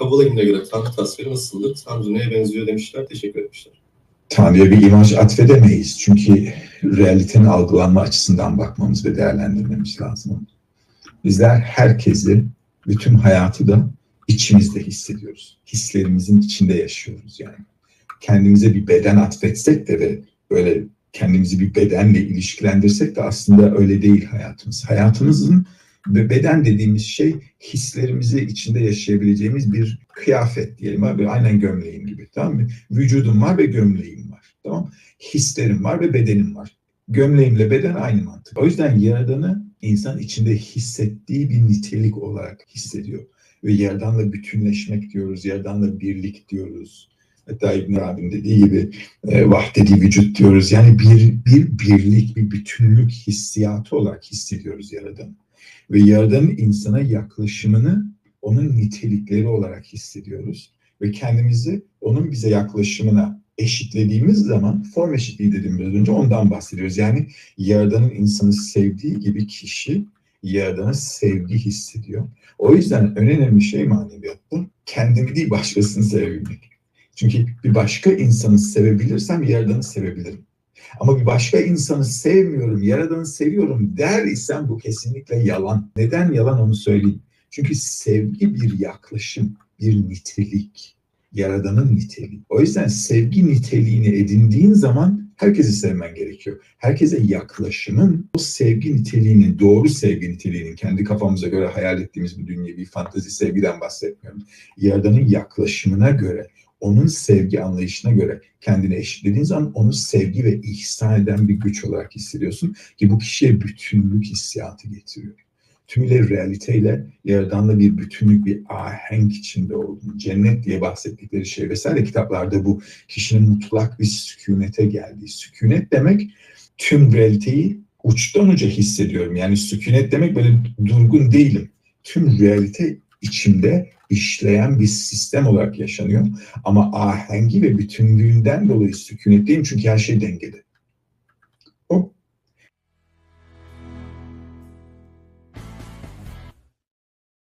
Havalayımına göre Tanrı tasviri nasıldır? Neye benziyor demişler. Teşekkür etmişler. Tanrı'ya bir imaj atfedemeyiz. Çünkü realitenin algılanma açısından bakmamız ve değerlendirmemiz lazım. Bizler herkesi, bütün hayatı da içimizde hissediyoruz. Hislerimizin içinde yaşıyoruz yani. Kendimize bir beden atfetsek de ve böyle kendimizi bir bedenle ilişkilendirsek de aslında öyle değil hayatımız. Hayatımızın ve beden dediğimiz şey hislerimizi içinde yaşayabileceğimiz bir kıyafet diyelim abi aynen gömleğim gibi tamam mı? Vücudum var ve gömleğim var tamam Hislerim var ve bedenim var. Gömleğimle beden aynı mantık. O yüzden yaradanı insan içinde hissettiği bir nitelik olarak hissediyor. Ve yerdanla bütünleşmek diyoruz, yerdanla birlik diyoruz. Hatta İbn Arabi'nin dediği gibi e, vahdedi vücut diyoruz. Yani bir, bir birlik, bir bütünlük hissiyatı olarak hissediyoruz yaradanı ve Yaradan'ın insana yaklaşımını onun nitelikleri olarak hissediyoruz. Ve kendimizi onun bize yaklaşımına eşitlediğimiz zaman form eşitliği dediğim biraz önce ondan bahsediyoruz. Yani Yaradan'ın insanı sevdiği gibi kişi Yaradan'a sevgi hissediyor. O yüzden en önemli şey maneviyatta kendimi değil başkasını sevebilmek. Çünkü bir başka insanı sevebilirsem Yaradan'ı sevebilirim. Ama bir başka insanı sevmiyorum, Yaradan'ı seviyorum der isem bu kesinlikle yalan. Neden yalan onu söyleyeyim. Çünkü sevgi bir yaklaşım, bir nitelik. Yaradan'ın niteliği. O yüzden sevgi niteliğini edindiğin zaman herkesi sevmen gerekiyor. Herkese yaklaşımın o sevgi niteliğinin, doğru sevgi niteliğinin kendi kafamıza göre hayal ettiğimiz bir dünyevi fantazi sevgiden bahsetmiyorum. Yaradan'ın yaklaşımına göre, onun sevgi anlayışına göre kendini eşitlediğin zaman onu sevgi ve ihsan eden bir güç olarak hissediyorsun ki bu kişiye bütünlük hissiyatı getiriyor. Tümüyle realiteyle yaradanla bir bütünlük, bir ahenk içinde olduğunu, cennet diye bahsettikleri şey vesaire kitaplarda bu kişinin mutlak bir sükunete geldiği. Sükunet demek tüm realiteyi uçtan uca hissediyorum. Yani sükunet demek böyle durgun değilim. Tüm realite içimde işleyen bir sistem olarak yaşanıyor. Ama ahengi ve bütünlüğünden dolayı sükunetliyim çünkü her şey dengede.